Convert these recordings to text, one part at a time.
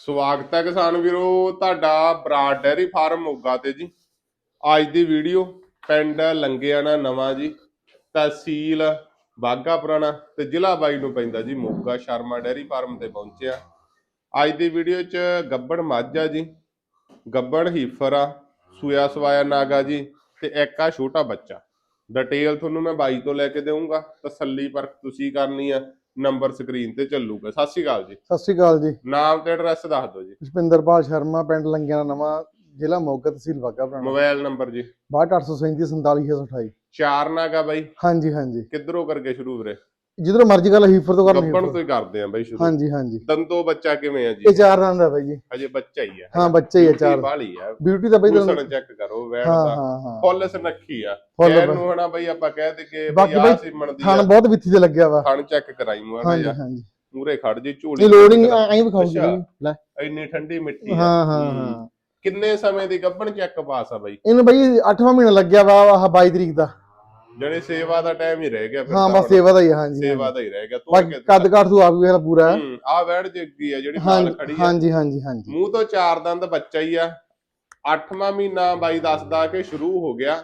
ਸਵਾਗਤ ਹੈ ਕਿਸਾਨ ਵੀਰੋ, ਤੁਹਾਡਾ ਬਰਾਡ ਡੈਰੀ ਫਾਰਮ ਮੋਗਾ ਤੇ ਜੀ। ਅੱਜ ਦੀ ਵੀਡੀਓ ਪਿੰਡ ਲੰਗਿਆਣਾ ਨਵਾਂ ਜੀ, ਤਹਿਸੀਲ ਬਾਗਾ ਪੁਰਾਣਾ ਤੇ ਜ਼ਿਲ੍ਹਾ ਬਾਈ ਨੂੰ ਪੈਂਦਾ ਜੀ ਮੋਗਾ ਸ਼ਰਮਾ ਡੈਰੀ ਫਾਰਮ ਤੇ ਪਹੁੰਚਿਆ। ਅੱਜ ਦੀ ਵੀਡੀਓ 'ਚ ਗੱਬੜ ਮਾਝਾ ਜੀ, ਗੱਬੜ ਹੀਫਰ ਆ ਸੂਆ ਸਵਾਇਆ ਨਾਗਾ ਜੀ ਤੇ ਇੱਕ ਆ ਛੋਟਾ ਬੱਚਾ। ਡਿਟੇਲ ਤੁਹਾਨੂੰ ਮੈਂ ਬਾਈ ਤੋਂ ਲੈ ਕੇ ਦੇਵਾਂਗਾ ਤਸੱਲੀ ਪਰਖ ਤੁਸੀਂ ਕਰਨੀ ਆ। ਨੰਬਰ ਸਕਰੀਨ ਤੇ ਚੱਲੂਗਾ। ਸਤਿ ਸ਼੍ਰੀ ਅਕਾਲ ਜੀ। ਸਤਿ ਸ਼੍ਰੀ ਅਕਾਲ ਜੀ। ਨਾਮ ਤੇ ਐਡਰੈਸ ਦੱਸ ਦਿਓ ਜੀ। ਪੁਸ਼ਪਿੰਦਰਪਾਲ ਸ਼ਰਮਾ ਪਿੰਡ ਲੰਗਿਆਣਾ ਨਵਾਂ ਜ਼ਿਲ੍ਹਾ ਮੋਗਾ ਤਹਿਸੀਲ ਬਾਗਾ ਪੁਰਾਣਾ ਮੋਬਾਈਲ ਨੰਬਰ ਜੀ। 62837 47628 ਚਾਰ ਨਾਗਾ ਬਾਈ। ਹਾਂਜੀ ਹਾਂਜੀ। ਕਿੱਧਰੋਂ ਕਰਕੇ ਸ਼ੁਰੂ ਵੀਰੇ? ਜਿੱਧਰੋਂ ਮਰਜ਼ੀ ਗੱਲ ਹੀਫਰ ਤੋਂ ਕਰਨੀ ਗੱਪਣ ਤੋਂ ਹੀ ਕਰਦੇ ਆ ਬਾਈ ਸ਼ੁਰੂ। ਹਾਂਜੀ ਹਾਂਜੀ। ਦੰਦੋ ਬੱਚਾ ਕਿਵੇਂ ਆ ਇਹ ਜੀ ਚਾਰ ਦੰਦ ਆ ਬਾਈ ਜੀ। ਹਜੇ ਬੱਚਾ ਹੀ ਆ। ਹਾਂ ਬੱਚੇ ਹੀ ਆ ਚਾਰ। ਬਾਲੀ ਆ। ਬਿਊਟੀ ਦਾ ਬਾਈ ਤੁਹਾਨੂੰ ਚੈੱਕ ਕਰੋ ਹਾਂ ਦਾ। ਫੁੱਲ ਸਨੱਖੀ ਆ। ਫੁੱਲ ਨੂੰ ਹਨਾ ਬਾਈ ਆਪਾਂ ਕਹਿ ਦੇ ਕਿ ਬਾਕੀ ਬਈ ਸਿਮਣ ਦੀ ਥਣ ਬਹੁਤ ਵਿੱਥੀ ਤੇ ਲੱਗਿਆ ਵਾ। ਥਣ ਚੈੱਕ ਕਰਾਈ ਮੂੰਹ ਹਾਂਜੀ ਹਾਂਜੀ। ਮੂਰੇ ਖੜ ਜੀ ਝੋਲੀ ਇਹ ਲੋਡਿੰਗ ਐਂ। ਬਾਈ ਲੈ। ਇੰਨੀ ਠੰਡੀ ਮਿੱਟੀ ਹਾਂ ਹਾਂ ਹੂੰ। ਕਿੰਨੇ ਸਮੇਂ ਦੀ ਗੱਭਣ ਚੈੱਕ ਪਾਸ ਆ ਬਾਈ? ਇਹਨੂੰ ਬਾਈ 8ਵਾਂ ਮਹੀਨਾ ਲੱਗਿਆ ਵਾ ਆਹ 22 ਤਰੀਕ ਦਾ। ਜਿਹੜੇ ਸੇਵਾ ਦਾ ਟਾਈਮ ਹੀ ਰਹਿ ਗਿਆ ਫਿਰ ਹਾਂ ਤਾਂ ਬਸ ਹੁਣ। ਸੇਵਾ ਦਾ ਹੀ ਆ, ਹਾਂਜੀ ਸੇਵਾ ਦਾ ਹੀ ਰਹਿ ਗਿਆ ਤੋੜ ਬਾਕੀ ਕੇ ਕੱਦ ਕਾਠ ਤੋਂ ਆਪ ਵੀ ਵੇਖ ਲਾ ਪੂਰਾ। ਹੈ। ਆ ਵੈੜ ਜੱਗੀ ਆ ਜਿਹੜੀ ਨਾਲ ਹਾਂਜੀ ਖੜੀ ਆ। ਹਾਂਜੀ ਹਾਂਜੀ ਹਾਂਜੀ। ਮੂੰਹ ਤੋਂ ਚਾਰ ਦੰਦ ਬੱਚਾ ਹੀ ਆ। 8ਵਾਂ ਮਹੀਨਾ ਬਾਈ ਦੱਸਦਾ ਕਿ ਸ਼ੁਰੂ ਹੋ ਗਿਆ।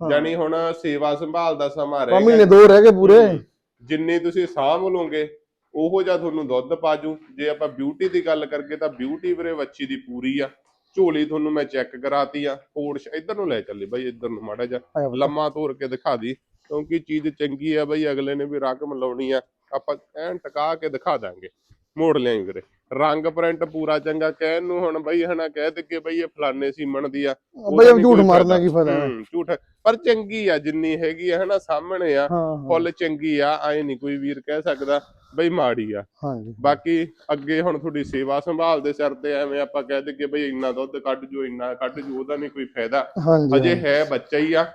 ਹਾਂ। ਯਾਨੀ ਹੁਣ ਸੇਵਾ ਸੰਭਾਲ ਦਾ ਸਮਾਂ ਰਹਿ ਮਹੀਨੇ ਗਿਆ। ਦੋ ਰਹਿ ਗਏ ਪੂਰੇ। ਹੂੰ। ਜਿੰਨੀ ਤੁਸੀਂ ਸਾਂਭ ਲਓਗੇ ਉਹੋ ਜਿਹਾ ਤੁਹਾਨੂੰ ਦੁੱਧ ਪਾਜੂ। ਜੇ ਆਪਾਂ ਬਿਊਟੀ ਦੀ ਗੱਲ ਕਰਕੇ ਤਾਂ ਬਿਊਟੀ ਵੀਰੇ ਵੱਛੀ ਦੀ ਪੂਰੀ ਆ। ਝੋਲੀ ਤੁਹਾਨੂੰ ਮੈਂ ਚੈੱਕ ਕਰਾਤੀ ਆ ਕੋਡ ਇੱਧਰ ਨੂੰ ਲੈ ਚੱਲੇ ਬਾਈ ਇੱਧਰ ਨੂੰ ਮਾੜਾ ਵਾ। ਲੰਮਾ ਤੋਰ ਕੇ ਦਿਖਾ ਦੀ ਕਿਉਂਕਿ ਚੀਜ਼ ਚੰਗੀ ਆ ਬਈ ਅਗਲੇ ਨੇ ਵੀ ਰਕਮ ਲਾਉਣੀ ਆ ਆਪਾਂ ਐਨ ਟਕਾ ਕੇ ਦਿਖਾ ਦਾਂਗੇ ਮੋੜ ਲਿਆਈ ਵੀਰੇ ਰੰਗ ਪ੍ਰਿੰਟ ਪੂਰਾ ਚੰਗਾ ਕਹਿਣ ਨੂੰ ਹੁਣ ਬਈ ਹਨਾ ਕਹਿ ਦਿੱਗੇ ਬਈ ਇਹ ਫਲਾਣੇ ਸੀਮਣ ਦੀ ਆ ਬਈ ਉਹ ਝੂਠ ਮਾਰਨਾ ਕੀ ਫਾਇਦਾ? ਝੂਠ ਪਰ ਚੰਗੀ ਆ ਜਿੰਨੀ ਹੈਗੀ ਆ ਹਨਾ ਸਾਹਮਣੇ ਆ ਫੁੱਲ ਚੰਗੀ ਆ ਐ ਨਹੀਂ ਕੋਈ ਵੀਰ ਕਹਿ ਸਕਦਾ ਬਈ ਮਾੜੀ ਆ। ਹਾਂਜੀ। ਬਾਕੀ ਅੱਗੇ ਹੁਣ ਤੁਹਾਡੀ ਸੇਵਾ ਸੰਭਾਲ ਦੇ ਸਿਰ ਤੇ ਐਵੇਂ ਆਪਾਂ ਕਹਿ ਦਿੱਗੇ ਬਈ ਇੰਨਾ ਦੁੱਧ ਕੱਢ ਜੋ ਇੰਨਾ ਕੱਢ ਜੋ ਉਹਦਾ ਨਹੀਂ ਕੋਈ ਫਾਇਦਾ। ਅਜੇ ਹੈ ਬੱਚਾ ਹੀ ਆ।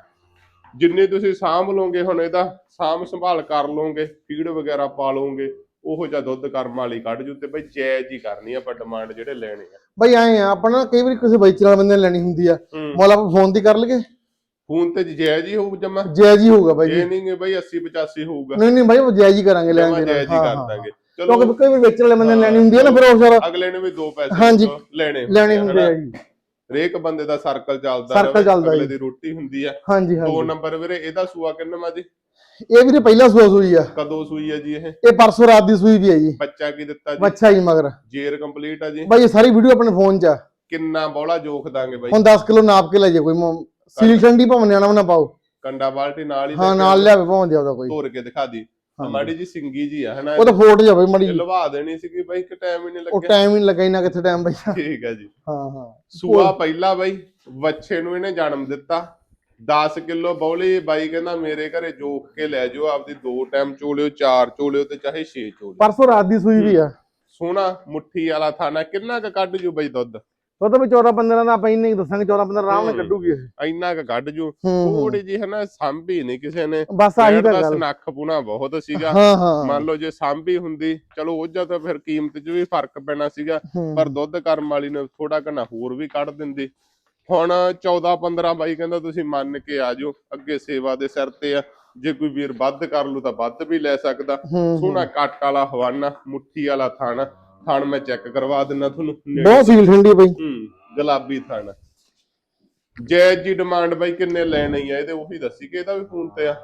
ਜਿੰਨੇ ਤੁਸੀਂ ਸਾਂਭ ਲਓਗੇ ਹੁਣ ਇਹਦਾ ਸਾਂਭ ਸੰਭਾਲ ਕਰ ਲਓਗੇ ਫੀਡ ਵਗੈਰਾ ਪਾ ਲਓਗੇ। ਉਹੋ ਜਿਹਾ ਦੁੱਧ ਕਰਮ ਵਾਲੀ ਕੱਢ ਜੂ ਤੇ ਬਈ ਜਾਇਜ਼ ਹੀ ਕਰਨੀ ਆ ਆਪਾਂ ਡਿਮਾਂਡ ਜਿਹੜੇ ਲੈਣੇ ਆ। ਬਈ ਐਂ ਆ ਆਪਾਂ ਨਾ ਕਈ ਵਾਰੀ ਕਿਸੇ ਵੇਚਣ ਵਾਲੇ ਬੰਦੇ ਨੇ ਲੈਣੀ ਹੁੰਦੀ ਆ। ਮੁੱਲ ਆਪਾਂ ਫੋਨ ਦੀ ਕਰ ਲਈਏ। ਫੋਨ ਤੇ ਜਾਇਜ਼ ਹੀ ਹੋਊ ਜਮਾ। ਜਾਇਜ਼ ਹੀ ਹੋਊਗਾ ਬਾਈ ਜੀ। ਇਹ ਨਹੀਂ ਬਈ 80 85 ਹੋਊਗਾ। ਨਹੀਂ ਨਹੀਂ ਬਾਈ ਜਾਇਜ਼ ਹੀ ਕਰਾਂਗੇ ਲੈਣ ਦੇਣ। ਜਾਇਜ਼ ਹੀ ਕਰ ਦਾਂਗੇ। ਚਲੋ। ਕਿਉਂਕਿ ਕਈ ਵਾਰੀ ਵੇਚਣ ਵਾਲੇ ਬੰਦੇ ਨੇ ਲੈਣੀ ਹੁੰਦੀ ਆ ਨਾ ਫਿਰ ਉਹ ਸਾਰਾ ਅਗਲੇ ਨੇ ਵੀ ਦੋ ਪੈਸੇ ਹਾਂਜੀ। ਲੈਣੇ ਲੈਣੇ ਹੁੰਦੇ। ਆ ਜੀ। ਹਰੇਕ ਬੰਦੇ ਦਾ ਸਰਕਲ ਚੱਲਦਾ ਰਵੇ, ਚੱਲਦਾ ਅਗਲੇ। ਦੀ ਰੋਟੀ ਹੁੰਦੀ ਆ। ਹਾਂਜੀ ਦੋ ਹਾਂਜੀ ਨੰਬਰ ਵੀਰੇ ਇਹਦਾ ਸੂਆ ਕਿੰਨਾ ਮਾ ਜੀ? ਇਹ ਵੀਰੇ ਪਹਿਲਾ ਸੂਆ ਸੂਈ ਆ। ਕਦੋਂ ਸੂਈ ਆ ਜੀ ਇਹ? ਇਹ ਪਰਸੋਂ ਰਾਤ ਦੀ ਸੂਈ ਵੀ ਆ ਜੀ। ਬੱਚਾ ਕੀ ਦਿੱਤਾ ਜੀ? ਬੱਚਾ ਹੀ ਮਗਰ। ਜੇਰ ਕੰਪਲੀਟ ਆ ਜੀ? ਬਾਈ ਇਹ ਸਾਰੀ ਵੀਡੀਓ ਆਪਣੇ ਫੋਨ 'ਚ ਆ। ਕਿੰਨਾ ਬੋਲਾ ਜੋਖ ਦਾਂਗੇ ਬਾਈ। ਹੁਣ 10 ਕਿਲੋ ਨਾਪ ਕੇ ਲੈ ਜੇ ਕੋਈ ਸੀਲ ਠੰਡੀ ਭਾਵੇਂ ਨਿਆਣਾ ਨਾ ਪਾਓ। ਕੰਡਾ ਬਾਲਟੀ ਨਾਲ ਹੀ ਹਾਂ ਨਾਲ ਕੇ ਲਿਆਵੇ ਭਾਵੇਂ ਦੇ ਉਹਦਾ ਕੋਈ। ਧੋਰ ਕੇ ਦਿਖਾ ਦੀ। ਹਾਂ। ਮਾੜੀ ਜੀ ਸਿੰਗੀ ਜੀ ਆ ਹਨਾ? ਉਹ ਤਾਂ ਫੋਟ ਜਾਵੇ ਮੜੀ ਇਹ ਲਵਾ ਦੇਣੀ ਸੀਗੀ ਬਾਈ ਕਿ ਟਾਈਮ ਹੀ ਨਹੀਂ ਉਹ ਲੱਗਿਆ। ਟਾਈਮ ਹੀ ਲੱਗਾ ਇਨਾ ਕਿੱਥੇ ਟਾਈਮ ਬਾਈ। ਹਾਂ ਠੀਕ ਹੈ ਜੀ। ਹਾਂ ਸੂਆ ਪਹਿਲਾ ਬਾਈ ਵੱਛੇ ਨੂੰ ਇਹਨੇ ਜਨਮ ਦਿੱਤਾ। 10 ਕਿਲੋ ਬੌਲੀ ਬਾਈ ਕਹਿੰਦਾ ਮੇਰੇ ਘਰੇ ਜੋਖ ਕੇ ਲੈ ਜਾਓ ਆਪਦੀ ਦੋ ਟਾਈਮ ਚੋਲਿਓ ਚਾਰ ਚੋਲਿਓ ਤੇ ਚਾਹੇ 6 ਚੋਲਿਓ। ਪਰਸੋਂ ਰਾਤ ਦੀ ਸੂਈ ਵੀ ਆ। ਸੋਹਣਾ ਮੁੱਠੀ ਵਾਲਾ ਥਾਣਾ ਕਿੰਨਾ ਕ ਕੱਢ ਜੂ ਬਈ ਦੁੱਧ? ਉਹ ਤਾਂ ਵੀ 14 15 ਦਾ ਆਪਾਂ ਇੰਨੇ ਹੀ ਦੱਸਾਂਗੇ 14 15 ਆਰਾਮ ਨਾਲ। ਕੱਢੂਗੀ ਇਹ। ਇੰਨਾ ਕ ਕੱਢ ਜੂ। ਹੂੰ ਥੋੜੀ ਜੀ ਹਨਾ ਸਾਂਭੀ ਨਹੀਂ ਕਿਸੇ ਨੇ। ਬਸ ਆਹੀ ਤਾਂ ਗੱਲ। ਸਨੱਖ ਪੁਣਾ ਬਹੁਤ ਸੀਗਾ। ਹਾਂ ਹਾਂ। ਮੰਨ ਲਓ ਜੇ ਸਾਂਭੀ ਹੁੰਦੀ ਚਲੋ ਉਹ ਜਾਂ ਤਾਂ ਫਿਰ ਕੀਮਤ 'ਚ ਵੀ ਫ਼ਰਕ ਪੈਣਾ ਸੀਗਾ। ਹੂੰ। ਪਰ ਦੁੱਧ ਕਰਮ ਵਾਲੀ ਨੇ ਥੋੜਾ ਘਣਾ ਹੋਰ ਵੀ ਕੱਢ ਦਿੰਦੀ। ਹੁਣ 14 15 ਬਾਈ ਕਹਿੰਦਾ ਤੁਸੀਂ ਮੰਨ ਕੇ ਆ ਜਾਓ ਅੱਗੇ ਸੇਵਾ ਦੇ ਸਿਰ ਤੇ ਆ। ਜੇ ਕੋਈ ਵੀਰ ਵੱਧ ਕਰ ਲੂ ਤਾਂ ਵੱਧ ਵੀ ਲੈ ਸਕਦਾ। ਸੋਹਣਾ ਕੱਟ ਵਾਲਾ ਹਵਾਨਾ ਮੁੱਠੀ ਵਾਲਾ ਥਣ ਥਣ ਮੈਂ ਚੈੱਕ ਕਰਵਾ ਦਿੰਦਾ ਤੁਹਾਨੂੰ। ਬਹੁਤ ਸੀਲ ਠੰਡੀ ਬਈ। ਹੂੰ ਗੁਲਾਬੀ ਥਣ। ਜੈ ਜੀ ਡਿਮਾਂਡ ਬਾਈ ਕਿੰਨੇ ਲੈਣੇ ਆ ਇਹਦੇ ਉਹੀ ਦੱਸੀ ਕਿ ਇਹਦਾ ਵੀ ਫੋਨ ਤੇ ਆ।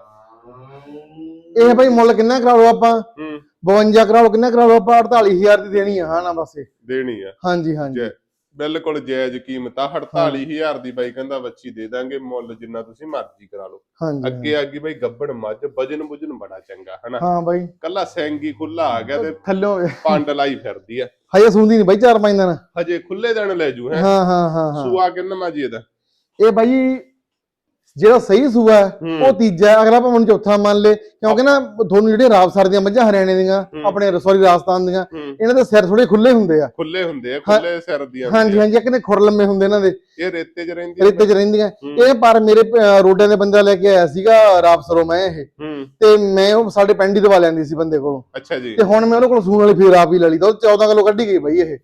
ਇਹ ਬਈ ਮੁੱਲ ਕਿੰਨਾ ਕਰਾ ਲਓ ਆਪਾਂ? ਹੂੰ। 52 ਕਰਾ ਲਓ ਕਿੰਨਾ ਕਰਾ ਲਓ ਆਪਾਂ 48000 ਦੀ ਦੇਣੀ ਆ ਹਾਂ ਨਾ ਬਸ। ਦੇਣੀ ਆ। ਹਾਂਜੀ ਹਾਂਜੀ। ਬਿਲਕੁਲ ਜਾਇਜ਼ ਕੀਮਤ ਆ 48000 ਦੀ ਬਾਈ ਕਹਿੰਦਾ ਬੱਚੀ ਦੇ ਦਾਂਗੇ ਮੁੱਲ ਜਿੰਨਾ ਤੁਸੀਂ ਮਰਜ਼ੀ ਕਰਾ ਲਓ। ਹਾਂਜੀ ਅੱਗੇ ਅੱਗੇ ਬਾਈ ਗੱਬੜ ਮੱਝ ਵਜਨ ਵੁਜਨ ਬੜਾ ਚੰਗਾ ਹਨਾ? ਹਾਂ ਬਾਈ। ਕੱਲਾ ਸੈਂਗੀ ਖੁੱਲਾ ਆ ਗਿਆ ਤੇ ਥੱਲੋਂ ਪੰਡ ਲਾਈ ਫਿਰਦੀ ਆ। ਹਜੇ ਸੁਣਦੀ ਨਹੀਂ ਬਾਈ ਚਾਰ ਪੰਜ ਦਿਨ। ਹਜੇ ਖੁੱਲੇ ਦਿਨ ਲੈ ਜੂ ਹੈ? ਹਾਂ ਹਾਂ ਹਾਂ ਹਾਂ। ਸੂਆ ਕਿੰਨਾ ਮਾ ਜੀ ਇਹਦਾ? ਇਹ ਬਾਈ ਜਿਹੜਾ ਸਹੀ ਸੂਆ ਹੈ। ਉਹ ਤੀਜਾ ਹੈ। ਅਗਲਾ ਹੁਣ ਚੌਥਾ ਮੰਨ ਲੇ ਕਿਉਂਕਿ ਨਾ ਤੁਹਾਨੂੰ ਜਿਹੜੇ ਰਾਵਸਰ ਦੀਆਂ ਮੱਝਾਂ ਹਰਿਆਣੇ ਦੀਆਂ। ਆਪਣੇ ਸੌਰੀ ਰਾਜਸਥਾਨ ਦੀਆਂ ਹੂੰ। ਇਹਨਾਂ ਦੇ ਸਿਰ ਥੋੜੇ ਖੁੱਲੇ ਹੁੰਦੇ ਆ। ਖੁੱਲੇ ਹੁੰਦੇ ਆ ਖੁੱਲੇ ਸਿਰ ਦੀਆਂ ਹਾਂਜੀ। ਹਾਂਜੀ ਇੱਕ ਨੇ ਖੁਰ ਲੰਮੇ ਹੁੰਦੇ ਇਹਨਾਂ ਦੇ। ਇਹ ਰੇਤੇ 'ਚ ਰਹਿੰਦੀ ਰੇਤੇ 'ਚ ਰਹਿੰਦੀਆਂ। ਇਹ ਪਰ ਮੇਰੇ ਅਹ, ਰੋਡਾਂ ਦੇ ਬੰਦਾ ਲੈ ਕੇ ਆਇਆ ਸੀਗਾ ਰਾਵਸਰੋਂ ਮੈਂ ਇਹ। ਹੂੰ। ਤੇ ਮੈਂ ਉਹ ਸਾਡੇ ਪਿੰਡ ਹੀ ਦਵਾ ਲੈਂਦੀ ਸੀ ਬੰਦੇ ਕੋਲੋਂ। ਅੱਛਾ ਜੀ। ਤੇ ਹੁਣ ਮੈਂ ਉਹਦੇ ਕੋਲ ਸੂਣ ਵਾਲੀ ਫੇਰ ਆਪ ਹੀ ਲੈ ਲਈ। ਤਾਂ ਉਹ 14 ਕਿਲੋ ਕੱਢੀ ਗਈ ਬਾਈ ਇਹ।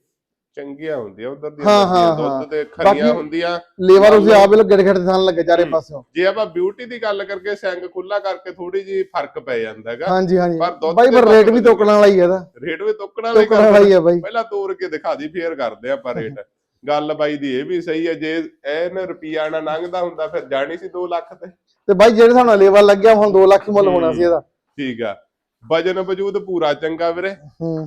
ਚੰਗੀਆਂ ਹੁੰਦੀਆਂ ਉਧਰ ਹਾਂ, ਹਾਂ, ਦੁੱਧ ਹਾਂ। ਤੇ ਖਰੀਆਂ ਬਾਕੀ- ਹੁੰਦੀਆਂ। ਲੇਵਾ ਤੁਸੀਂ ਆਪ ਵੇਲੇ ਗੜ ਗੜ ਥਾਨ ਲੱਗੇ ਚਾਰੇ ਹੂੰ। ਪਾਸਿਓਂ। ਜੇ ਆਪਾਂ ਬਿਊਟੀ ਦੀ ਗੱਲ ਕਰਕੇ ਸਿੰਗ ਖੁੱਲਾ ਕਰਕੇ ਥੋੜੀ ਜੀ ਫ਼ਰਕ ਪੈ ਜਾਂਦਾ ਹੈਗਾ। ਹਾਂਜੀ ਹਾਂਜੀ। ਪਰ ਦੁੱਧ ਬਾਈ ਦੇ ਪਰ ਰੇਟ ਵੀ ਤੋਕਣ ਵਾਲਾ ਹੀ ਹੈ ਰੇਟ ਵੀ ਤੁੱਕਣਾ ਲਈ ਤੋਕਣ ਵਾਲਾ ਹੀ ਹੈ ਬਾਈ। ਪਹਿਲਾਂ ਤੋੜ ਕੇ ਦਿਖਾ ਦੀ ਫੇਰ ਕਰਦੇ ਆਪਾਂ ਰੇਟ ਗੱਲ ਬਾਈ ਦੀ ਇਹ ਵੀ ਸਹੀ ਹੈ ਜੇ ਐਨ ਰੁਪਿਆ ਨਾ ਲੰਘਦਾ ਹੁੰਦਾ ਫਿਰ ਜਾਣੀ ਸੀ 2 ਲੱਖ ਤੇ। ਤੇ ਬਾਈ ਜਿਹੜੇ ਨਾਲ ਲੇਵਾ ਲੱਗਿਆ ਹੁਣ 2 ਲੱਖ ਹੀ ਮੁੱਲ ਹੋਣਾ ਸੀ ਇਹਦਾ। ਠੀਕ ਆ। ਵਜਨ ਵਜੂਦ ਪੂਰਾ ਚੰਗਾ ਵੀਰੇ।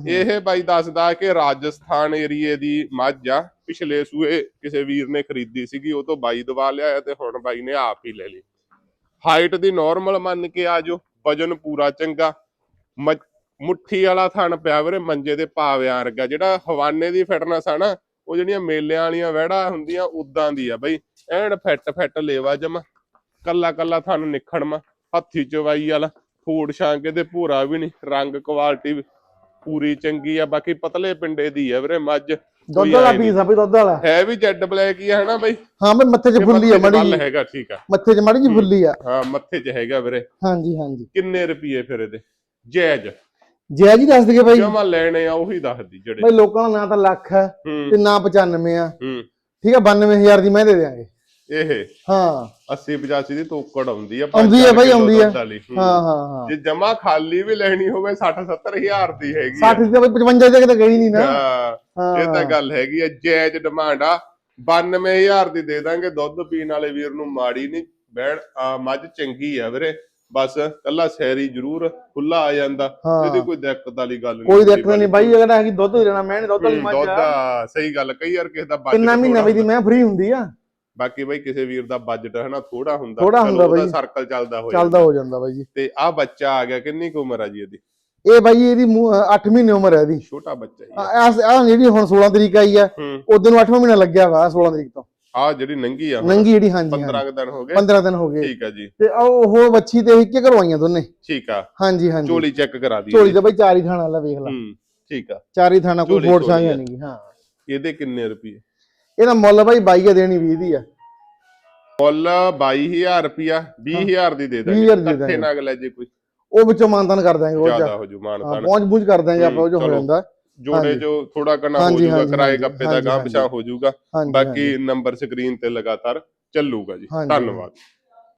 ਇਹ ਬਾਈ ਦੱਸਦਾ ਕਿ ਰਾਜਸਥਾਨ ਏਰੀਏ ਦੀ ਮੱਝ ਆ। ਪਿਛਲੇ ਸੂਏ ਕਿਸੇ ਵੀਰ ਨੇ ਖਰੀਦੀ ਸੀਗੀ ਉਹ ਤੋਂ ਬਾਈ ਦਵਾ ਲਿਆ ਤੇ ਹੁਣ ਬਾਈ ਨੇ ਆਪ ਹੀ ਲੈ ਲਈ। ਹਾਈਟ ਦੀ ਨਾਰਮਲ ਮੰਨ ਕੇ ਆ ਜੋ ਵਜਨ ਪੂਰਾ ਚੰਗਾ। ਮੁੱਠੀ ਵਾਲਾ ਥਣ ਪਿਆ ਵੀਰੇ ਮੰਜੇ ਦੇ ਪਾਵਿਆਂ ਵਰਗਾ। ਜਿਹੜਾ ਹਵਾਨੇ ਦੀ ਫਿਟਨੈਸ ਆ ਨਾ ਉਹ ਜਿਹੜੀਆਂ ਮੇਲਿਆਂ ਵਾਲੀਆਂ ਵਹਿੜਾ ਹੁੰਦੀਆਂ ਉਦਾਂ ਦੀ ਆ ਬਈ। ਐਨ ਫਿੱਟ ਫਿੱਟ ਲੇਵਾ ਜਮਾ। ਕੱਲਾ ਕੱਲਾ ਥਣ ਨਿਖੜਮਾ ਹੱਥੀ ਚਵਾਈ ਵਾਲਾ। ਫੂੜ ਛਾਂਗੇ ਤੇ ਭੂਰਾ ਵੀ ਨਹੀਂ ਰੰਗ ਕੁਆਲਿਟੀ ਪੂਰੀ ਚੰਗੀ ਆ ਬਾਕੀ ਪਤਲੇ ਪਿੰਡੇ ਦੀ ਆ ਵੀਰੇ ਮੱਝ ਦੁੱਧ ਵਾਲਾ। ਪੀਸ ਆ ਬਈ ਦੁੱਧ ਵਾਲਾ। ਹੈ ਵੀ ਜੈਡ ਬਲੈਕ ਹੀ ਆ ਹਨਾ ਬਈ? ਹਾਂ ਬਈ ਮੱਥੇ 'ਚ ਫੁੱਲੀ ਆ ਮੜੀ ਵੱਲ ਹੈਗਾ ਠੀਕ ਆ। ਮੱਥੇ 'ਚ ਮੜੀ ਜੀ ਫੁੱਲੀ ਆ। ਹਾਂ ਮੱਥੇ 'ਚ ਹੈਗਾ ਵੀਰੇ। ਹਾਂਜੀ ਹਾਂਜੀ। ਕਿੰਨੇ ਰੁਪਏ ਫਿਰ ਇਹਦੇ? ਜਾਇਜ਼ ਜੈ ਜੀ ਦੱਸ ਦਈਏ ਬਾਈ। ਜਮਾ ਲੈਣੇ ਆ ਉਹੀ ਦੱਸਦੀ ਜਿਹੜੇ। ਬਾਈ ਲੋਕਾਂ ਦਾ ਨਾਂ ਤਾਂ ਲੱਖ ਹੈ। ਤੇ ਨਾ 95 ਆ। ਠੀਕ ਆ 92000 ਦੀ ਮੈਂ ਦੇ ਦਿਆਂਗੇ। ਇਹ ਹਾਂ। 80 85 ਦੀ ਤੋਕੜ ਆਉਂਦੀ ਆ ਆਉਂਦੀ ਆ ਬਈ, ਆਉਂਦੀ ਆ। ਹੂੰ। ਹਾਂ ਹਾਂ ਜੇ ਜਮਾ ਖਾਲੀ ਵੀ ਲੈਣੀ ਹੋਵੇ 60 70000 ਦੀ ਹੈਗੀ 60 ਦੀ ਤਾਂ ਬਈ 55 ਤੱਕ ਤਾਂ ਗਈ ਨਹੀਂ ਨਾ। ਹਾਂ ਇਹ ਤਾਂ ਗੱਲ ਹੈਗੀ ਆ ਜਾਇਜ਼ ਡਿਮਾਂਡ ਆ। 92000 ਦੀ ਦੇ ਦਾਂਗੇ ਦੁੱਧ ਪੀਣ ਵਾਲੇ ਵੀਰ ਨੂੰ ਮਾੜੀ ਨਹੀਂ। ਬੈਣ ਆ, ਮੱਝ ਚੰਗੀ ਆ ਵੀਰੇ। ਬਸ ਕੱਲਾ ਸੈਰੀ ਜ਼ਰੂਰ ਖੁੱਲਾ ਆ ਜਾਂਦਾ। ਇਹਦੀ ਕੋਈ ਦਿੱਕਤ ਵਾਲੀ ਗੱਲ ਨਹੀਂ ਕੋਈ ਦਿੱਕਤ ਨਹੀਂ ਬਾਈ। ਅਗਰ ਹੈਗੀ ਦੁੱਧ ਦੇਣਾ ਮੈਂ ਦੁੱਧ ਵਾਲੀ ਮੱਝ ਦੁੱਧ ਸਹੀ ਗੱਲ ਕਈ ਵਾਰ ਕਿਸੇ ਦਾ budget ਕਿੰਨਾ ਮਹੀਨਾ ਬਈ ਦੀ। ਮੈਂ ਫ੍ਰੀ ਹੁੰਦੀ ਆ? ਬਾਕੀ ਬਈ ਕਿਸੇ ਵੀਰ ਦਾ ਬਜਟ ਹਨਾ ਥੋੜਾ ਹੁੰਦਾ ਚਲੋ ਹੁੰਦਾ ਬਈ। ਸਰਕਲ ਚੱਲਦਾ ਹੋ ਚੱਲਦਾ ਹੋ ਜਾਂਦਾ ਬਾਈ ਜੀ। ਤੇ ਆ ਬੱਚਾ ਆ ਗਿਆ ਕਿੰਨੀ ਕੁ ਉਮਰ ਆ ਜੀ ਇਹਦੀ? ਇਹ ਬਾਈ ਇਹਦੀ 8 ਮਹੀਨੇ ਉਮਰ ਹੈ ਇਹਦੀ। ਛੋਟਾ ਬੱਚਾ ਹੀ ਆ ਆ। ਜਿਹੜੀ ਹੁਣ 16 ਤਰੀਕ ਆਈ ਆ ਹੂੰ। ਉਦੋਂ ਨੂੰ 8ਵਾਂ ਮਹੀਨਾ ਲੱਗਿਆ ਵਾ 16 ਤਰੀਕ ਤੋਂ। ਆ ਜਿਹੜੀ ਨੰਗੀ ਆ ਨੰਗੀ ਜਿਹੜੀ ਹਾਂਜੀ 15 ਕੁ ਦਿਨ ਹੋ ਗਏ। 15 ਦਿਨ ਹੋ ਗਏ। ਠੀਕ ਆ ਜੀ। ਤੇ ਉਹ ਉਹ ਬੱਚੀ ਤੇ ਇੱਕੇ ਕਰਵਾਈਆਂ ਦੋਨੇ। ਠੀਕ ਆ। ਹਾਂਜੀ ਹਾਂਜੀ। ਝੋਲੀ ਚੈੱਕ ਕਰਾ ਦੀ ਝੋਲੀ ਤਾਂ ਬਾਈ ਚਾਰ ਹੀ ਥਾਣਾ ਲਾ ਵੇਖ ਲਾ। ਹੂੰ ਠੀਕ ਆ। ਚਾਰ ਹੀ ਥਾਣਾ ਕੋਈ ਫੋੜ ਛਾਂ। ਨਹੀਂ ਹਾਂ। ਇਹਦੇ ਕਿੰਨੇ ਰੁਪਏ? ਇਹਦਾ ਮੁੱਲ ਬਾਈ 22 ਦੇਣੀ 20 ਦੀ ਆ ਮੁੱਲ 22000 ਰੁਪਿਆ 20000 ਦੀ ਦੇ 20,000 ਦਾਂਗੇ ਦਾਂਗੇ। ਇਕੱਠੇ ਨਗ ਲੈ ਜੇ ਕੋਈ ਉਹ ਵਿੱਚੋਂ ਮਾਨਤਨ ਕਰ ਦਾਂਗੇ ਉਹ ਜ਼ਿਆਦਾ ਹੋ ਜੂ ਮਾਨਤਾਨ ਪਹੁੰਚ ਬੂਝ ਕਰ ਦਾਂਗੇ ਆਪਾਂ ਉਹ ਜੋ ਹੋ। ਜਾਂਦਾ ਜੋੜੇ। ਜੋ ਥੋੜਾ ਕਣਾ ਹੋ ਹਾਂਜੀ, ਕਿਰਾਏ ਗੱਪੇ ਦਾ ਗਾਂ। ਪਿਛਾ ਹੋ ਹਾਂਜੀ ਬਾਕੀ ਨੰਬਰ ਸਕਰੀਨ ਤੇ ਲਗਾਤਾਰ ਚੱਲੂਗਾ ਜੀ। ਧੰਨਵਾਦ